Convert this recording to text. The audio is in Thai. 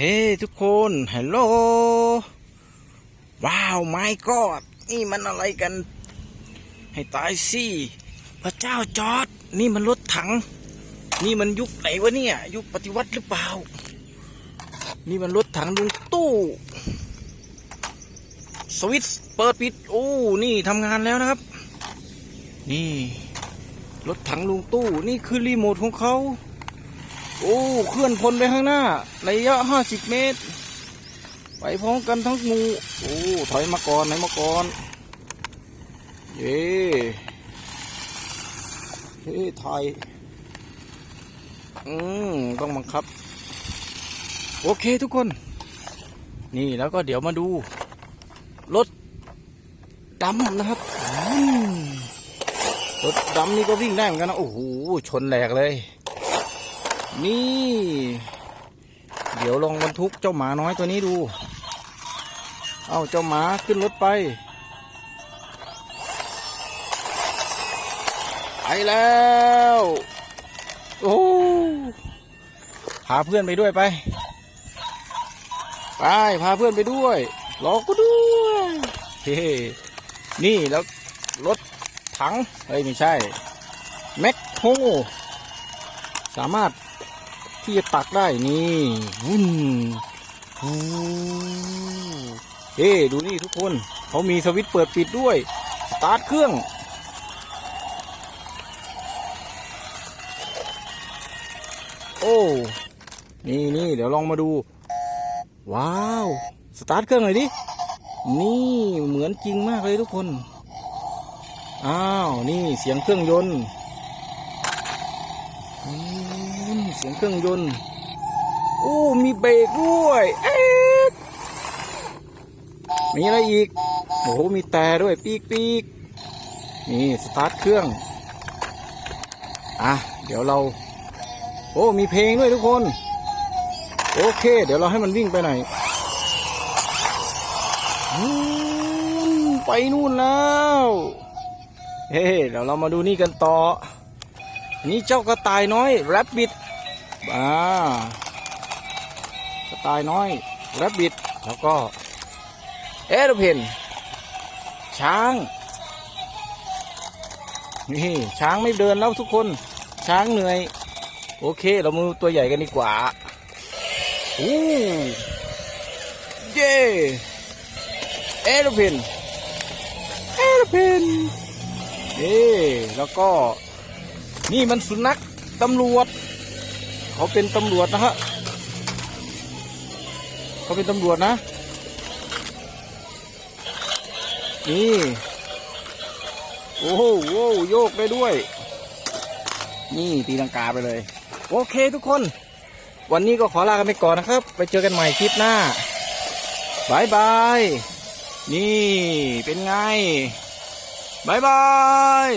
เฮ้ ทุกคนฮัลโหลว้าวไม่กอดนี่มันอะไรกัน ให้ตายสิพระเจ้าจอร์ดนี่มันรถถัง นี่มันยุคไหนวะเนี่ย ยุคปฏิวัติหรือเปล่า นี่มันรถถังลุงตู้สวิตช์เปิดปิดโอ้นี่ทำงานแล้วนะครับ นี่ รถถังลุงตู้ นี่คือรีโมทของเขา โอ้เคลื่อนพลไปข้างหน้าระยะห้าสิบเมตร ไปพร้อมกันทั้งงูโอ้ถอยมาก่อนถอยมาก่อนเย้เฮ้ไทยอืมต้องบังคับ โอเคทุกคน นี่แล้วก็เดี๋ยวมาดู รถดำนะครับรถดำนี่ก็วิ่งได้เหมือนกันนะ โอ้โห ชนแหลกเลย นี่ เดี๋ยวลองบรรทุกเจ้าหมาน้อยตัวนี้ดู เอาเจ้าหมาขึ้นรถไป ไปแล้ว โอ้พาเพื่อนไปด้วยไป ไป พาเพื่อนไปด้วยรอกูด้วยเฮ้นี่แล้วรถถังเฮ้ยไม่ใช่ แม็กโฮสามารถ ที่จะตักได้นี่วุ่นฮูเฮ้ดูนี่ทุกคนเขามีสวิตช์เปิดปิดด้วย สตาร์ทเครื่อง โอ้นี่นี่เดี๋ยวลองมาดู ว้าว สตาร์ทเครื่องหน่อยดิ นี่เหมือนจริงมากเลยทุกคน อ้าว นี่เสียงเครื่องยนต์ เสียงเครื่องยนต์โอ้มีเบรกด้วยเอ๊ะมีอะไรอีกโอ้โหมีแต่ด้วยปีกปีกนี่สตาร์ทเครื่องอะเดี๋ยวเรา โอ้มีเพลงด้วยทุกคน โอเค เดี๋ยวเราให้มันวิ่งไปไหนไปนู่นแล้วเฮ้เดี๋ยวเรามาดูนี่กันต่อ นี่เจ้ากระต่ายน้อยแรบบิด อ่ากระต่ายน้อยแรบบิดแล้วก็เอโรเพนช้าง นี่ช้างไม่เดินแล้วทุกคน ช้างเหนื่อย โอเค เรามาดูตัวใหญ่กันดีกว่าโอ้เย่เอโรเพนเอโรเพนเอ้แล้วก็ นี่มันสุนัขตำรวจ เขาเป็นตำรวจนะฮะเขาเป็นตำรวจนะ นี่โอ้โหโโยกได้ด้วย นี่ตีลังกาไปเลย โอเคทุกคน วันนี้ก็ขอลากันไปก่อนนะครับ ไปเจอกันใหม่คลิปหน้าบายบายนี่เป็นไงบายบาย